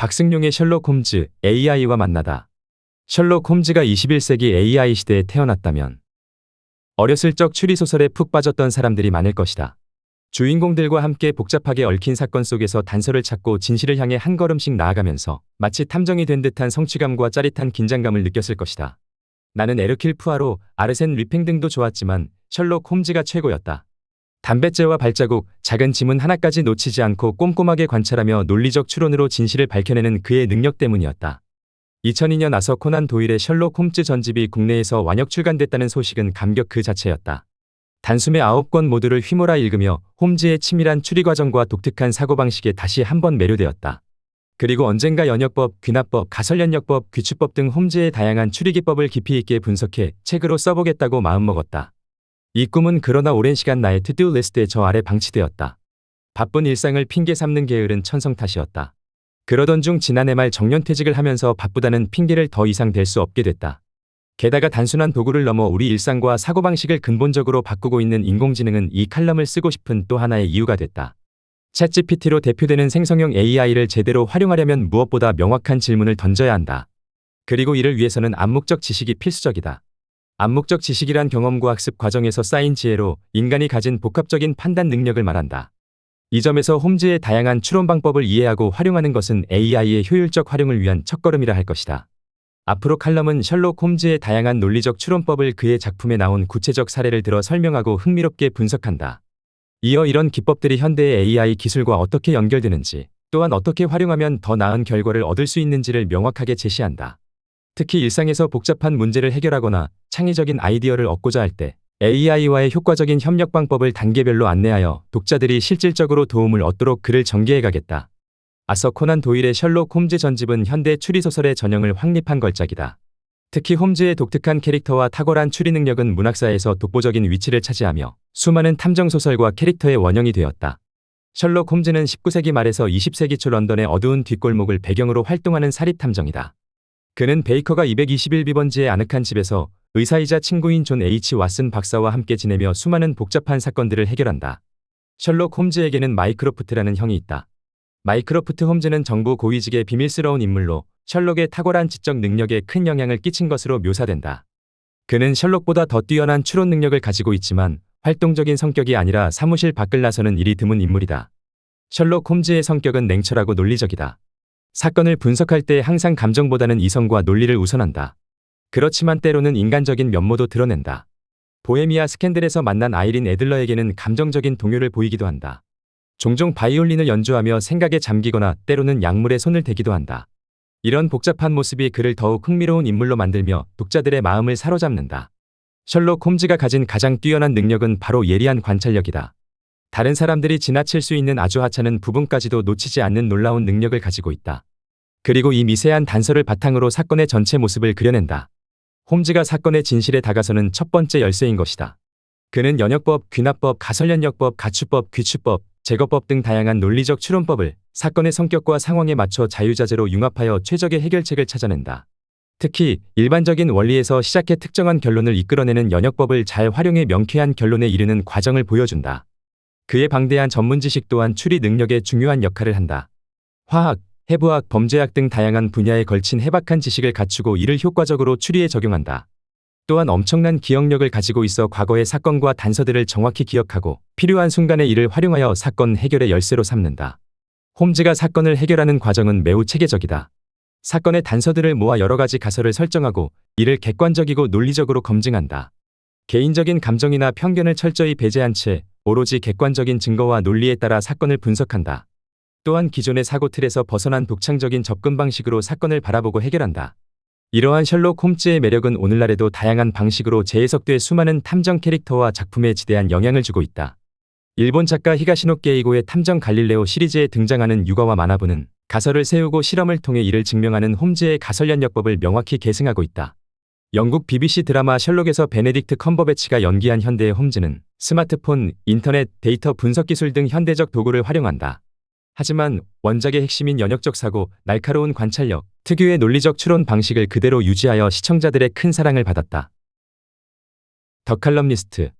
박승용의 셜록 홈즈 AI와 만나다. 셜록 홈즈가 21세기 AI 시대에 태어났다면 어렸을 적 추리소설에 푹 빠졌던 사람들이 많을 것이다. 주인공들과 함께 복잡하게 얽힌 사건 속에서 단서를 찾고 진실을 향해 한 걸음씩 나아가면서 마치 탐정이 된 듯한 성취감과 짜릿한 긴장감을 느꼈을 것이다. 나는 에르킬 푸아로, 아르센 리팽 등도 좋았지만 셜록 홈즈가 최고였다. 담뱃재와 발자국, 작은 지문 하나까지 놓치지 않고 꼼꼼하게 관찰하며 논리적 추론으로 진실을 밝혀내는 그의 능력 때문이었다. 2002년 아서 코난 도일의 셜록 홈즈 전집이 국내에서 완역 출간됐다는 소식은 감격 그 자체였다. 단숨에 9권 모두를 휘몰아 읽으며 홈즈의 치밀한 추리 과정과 독특한 사고방식에 다시 한번 매료되었다. 그리고 언젠가 연역법, 귀납법, 가설연역법, 귀추법 등 홈즈의 다양한 추리 기법을 깊이 있게 분석해 책으로 써보겠다고 마음먹었다. 이 꿈은 그러나 오랜 시간 나의 투두 리스트에 저 아래 방치되었다. 바쁜 일상을 핑계 삼는 게으른 천성 탓이었다. 그러던 중 지난해 말 정년퇴직을 하면서 바쁘다는 핑계를 더 이상 댈 수 없게 됐다. 게다가 단순한 도구를 넘어 우리 일상과 사고방식을 근본적으로 바꾸고 있는 인공지능은 이 칼럼을 쓰고 싶은 또 하나의 이유가 됐다. 챗GPT로 대표되는 생성형 AI를 제대로 활용하려면 무엇보다 명확한 질문을 던져야 한다. 그리고 이를 위해서는 암묵적 지식이 필수적이다. 암묵적 지식이란 경험과 학습 과정에서 쌓인 지혜로 인간이 가진 복합적인 판단 능력을 말한다. 이 점에서 홈즈의 다양한 추론 방법을 이해하고 활용하는 것은 AI의 효율적 활용을 위한 첫걸음이라 할 것이다. 앞으로 칼럼은 셜록 홈즈의 다양한 논리적 추론법을 그의 작품에 나온 구체적 사례를 들어 설명하고 흥미롭게 분석한다. 이어 이런 기법들이 현대의 AI 기술과 어떻게 연결되는지, 또한 어떻게 활용하면 더 나은 결과를 얻을 수 있는지를 명확하게 제시한다. 특히 일상에서 복잡한 문제를 해결하거나 창의적인 아이디어를 얻고자 할 때 AI와의 효과적인 협력 방법을 단계별로 안내하여 독자들이 실질적으로 도움을 얻도록 글을 전개해 가겠다. 아서 코난 도일의 셜록 홈즈 전집은 현대 추리소설의 전형을 확립한 걸작이다. 특히 홈즈의 독특한 캐릭터와 탁월한 추리 능력은 문학사에서 독보적인 위치를 차지하며 수많은 탐정소설과 캐릭터의 원형이 되었다. 셜록 홈즈는 19세기 말에서 20세기 초 런던의 어두운 뒷골목을 배경으로 활동하는 사립탐정이다. 그는 베이커가 221비번지의 아늑한 집에서 의사이자 친구인 존 H. 왓슨 박사와 함께 지내며 수많은 복잡한 사건들을 해결한다. 셜록 홈즈에게는 마이크로프트라는 형이 있다. 마이크로프트 홈즈는 정부 고위직의 비밀스러운 인물로 셜록의 탁월한 지적 능력에 큰 영향을 끼친 것으로 묘사된다. 그는 셜록보다 더 뛰어난 추론 능력을 가지고 있지만 활동적인 성격이 아니라 사무실 밖을 나서는 일이 드문 인물이다. 셜록 홈즈의 성격은 냉철하고 논리적이다. 사건을 분석할 때 항상 감정보다는 이성과 논리를 우선한다. 그렇지만 때로는 인간적인 면모도 드러낸다. 보헤미아 스캔들에서 만난 아이린 애들러에게는 감정적인 동요를 보이기도 한다. 종종 바이올린을 연주하며 생각에 잠기거나 때로는 약물에 손을 대기도 한다. 이런 복잡한 모습이 그를 더욱 흥미로운 인물로 만들며 독자들의 마음을 사로잡는다. 셜록 홈즈가 가진 가장 뛰어난 능력은 바로 예리한 관찰력이다. 다른 사람들이 지나칠 수 있는 아주 하찮은 부분까지도 놓치지 않는 놀라운 능력을 가지고 있다. 그리고 이 미세한 단서를 바탕으로 사건의 전체 모습을 그려낸다. 홈즈가 사건의 진실에 다가서는 첫 번째 열쇠인 것이다. 그는 연역법, 귀납법, 가설연역법, 가추법, 귀추법, 제거법 등 다양한 논리적 추론법을 사건의 성격과 상황에 맞춰 자유자재로 융합하여 최적의 해결책을 찾아낸다. 특히 일반적인 원리에서 시작해 특정한 결론을 이끌어내는 연역법을 잘 활용해 명쾌한 결론에 이르는 과정을 보여준다. 그의 방대한 전문 지식 또한 추리 능력에 중요한 역할을 한다. 화학, 해부학, 범죄학 등 다양한 분야에 걸친 해박한 지식을 갖추고 이를 효과적으로 추리에 적용한다. 또한 엄청난 기억력을 가지고 있어 과거의 사건과 단서들을 정확히 기억하고 필요한 순간에 이를 활용하여 사건 해결의 열쇠로 삼는다. 홈즈가 사건을 해결하는 과정은 매우 체계적이다. 사건의 단서들을 모아 여러 가지 가설을 설정하고 이를 객관적이고 논리적으로 검증한다. 개인적인 감정이나 편견을 철저히 배제한 채 오로지 객관적인 증거와 논리에 따라 사건을 분석한다. 또한 기존의 사고 틀에서 벗어난 독창적인 접근 방식으로 사건을 바라보고 해결한다. 이러한 셜록 홈즈의 매력은 오늘날에도 다양한 방식으로 재해석돼 수많은 탐정 캐릭터와 작품에 지대한 영향을 주고 있다. 일본 작가 히가시노 게이고의 탐정 갈릴레오 시리즈에 등장하는 육아와 만화부는 가설을 세우고 실험을 통해 이를 증명하는 홈즈의 가설연역법을 명확히 계승하고 있다. 영국 BBC 드라마 셜록에서 베네딕트 컴버배치가 연기한 현대의 홈즈는 스마트폰, 인터넷, 데이터 분석 기술 등 현대적 도구를 활용한다. 하지만 원작의 핵심인 연역적 사고, 날카로운 관찰력, 특유의 논리적 추론 방식을 그대로 유지하여 시청자들의 큰 사랑을 받았다. 더 칼럼니스트